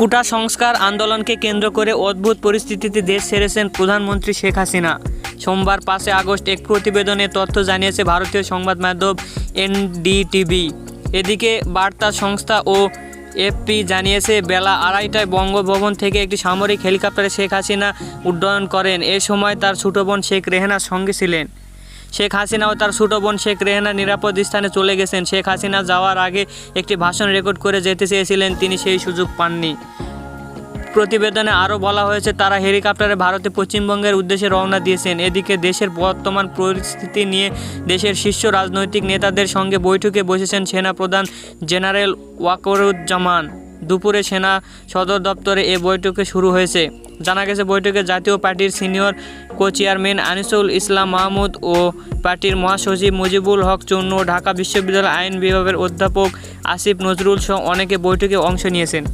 কুটা সংস্কার আন্দোলনকে কেন্দ্র করে অদ্ভুত পরিস্থিতিতে দেশ সেরেছেন প্রধানমন্ত্রী শেখ হাসিনা। সোমবার পাঁচে আগস্ট এক প্রতিবেদনে তথ্য জানিয়েছে ভারতীয় সংবাদ মাধ্যম এনডিটিভি। এদিকে বার্তা সংস্থা ও এফপি জানিয়েছে, বেলা আড়াইটায় বঙ্গভবন থেকে একটি সামরিক হেলিকপ্টারে শেখ হাসিনা উড্ডয়ন করেন। এ সময় তার ছোট বোন শেখ রেহানার সঙ্গে ছিলেন। শেখ হাসিনা ও তার ছোট বোন শেখ রেহানা নিরাপদ স্থানে চলে গেছেন। শেখ হাসিনা যাওয়ার আগে একটি ভাষণ রেকর্ড করে যেতে চেয়েছিলেন, তিনি সেই সুযোগ পাননি। প্রতিবেদনে আরও বলা হয়েছে, তারা হেলিকপ্টারে ভারতে পশ্চিমবঙ্গের উদ্দেশ্যে রওনা দিয়েছেন। এদিকে দেশের বর্তমান পরিস্থিতি নিয়ে দেশের শীর্ষ রাজনৈতিক নেতাদের সঙ্গে বৈঠকে বসেছেন সেনাপ্রধান জেনারেল ওয়াকরুজ্জামান। দুপুরে সেনা সদর দপ্তরে এ বৈঠকে শুরু হয়েছে। জানা গেছে, বৈঠকে জাতীয় পার্টির senior co chairman Anisul Islam Mahmud ও পার্টির মহাসচিব মুজিবুল হক চূর্ণ ঢাকা বিশ্ববিদ্যালয় আইন বিভাগের অধ্যাপক আসিফ নজরুল সহ অনেকে বৈঠকে অংশ নিয়েছেন।